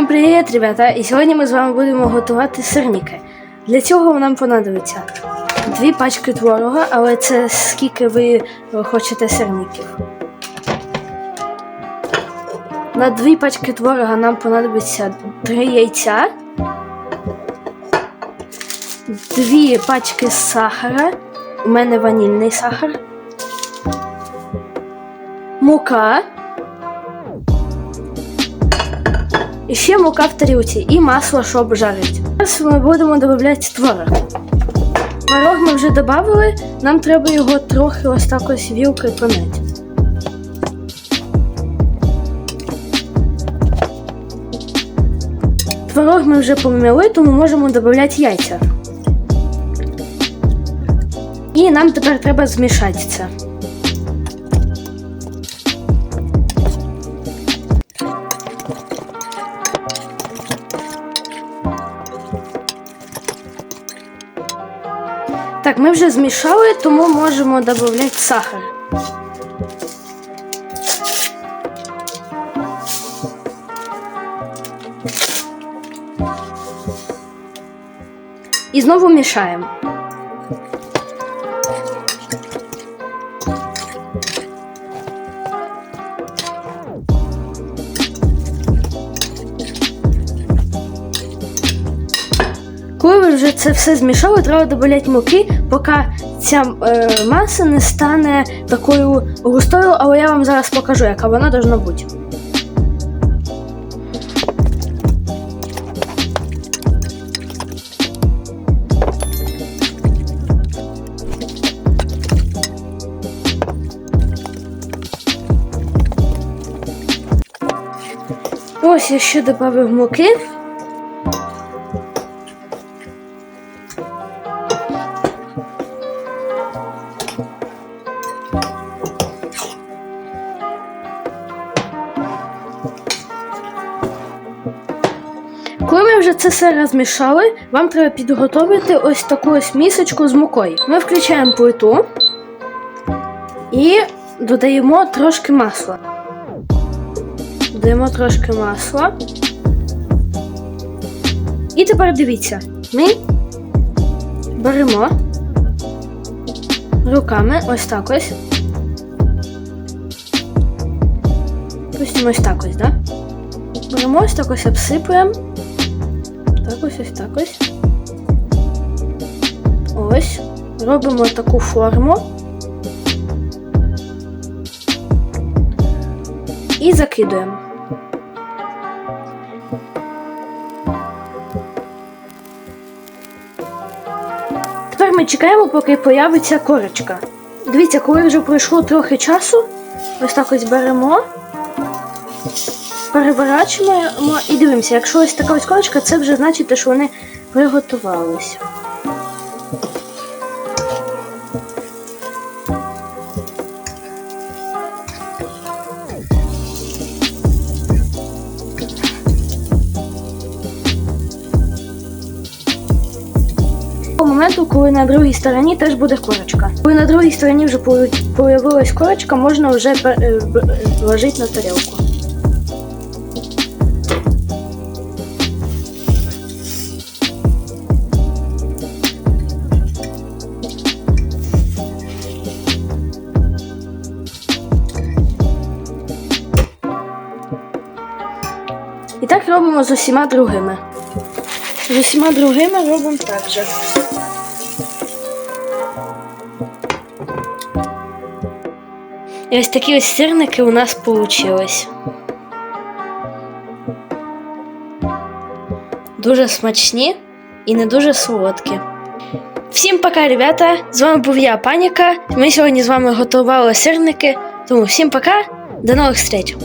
Всім привіт, ребята! І сьогодні ми з вами будемо готувати сирники. Для цього нам понадобиться дві пачки творога, але це скільки ви хочете сирників. На дві пачки творога нам понадобиться три яйця, дві пачки сахара. У мене ванільний сахар, мука. І ще мука в тарілці і масло, щоб жарити. Зараз ми будемо додавати творог. Творог ми вже додали, нам треба його трохи ось так ось вілкою помити. Творог ми вже помили, тому можемо додати яйця. І нам тепер треба змішати це. Так, ми вже змішали, тому можемо додати сахар. І знову мішаємо. Коли ви вже це все змішали, треба додати муки, поки ця е, маса не стане такою густою, але я вам зараз покажу, яка вона должна бути. Ось я ще додав муки. Вже це все розмішали, вам треба підготувати ось таку ось місочку з мукою. Ми включаємо плиту і додаємо трошки масла. Додаємо трошки масла. І тепер дивіться, ми беремо руками ось так ось. Допустимо ось так ось, да? Беремо ось так ось обсипуємо. Ось ось так ось. Ось. Робимо таку форму. І закидуємо. Тепер ми чекаємо, поки появиться корочка. Дивіться, коли вже пройшло трохи часу, ось так ось беремо, переворачуємо і дивимося, якщо ось така ось корочка, це вже значить, що вони приготувалися. Моменту, коли на другій стороні теж буде корочка. Коли на другій стороні вже появилась корочка, можна вже е, е, вложити на тарілку. Так робимо з усіма другими. З усіма другими робимо так же. І ось такі ось сирники у нас вийшли. Дуже смачні і не дуже солодкі. Всім пока, ребята! З вами був я, Паніка. Ми сьогодні з вами готували сирники. Тому всім пока, до нових зустріч!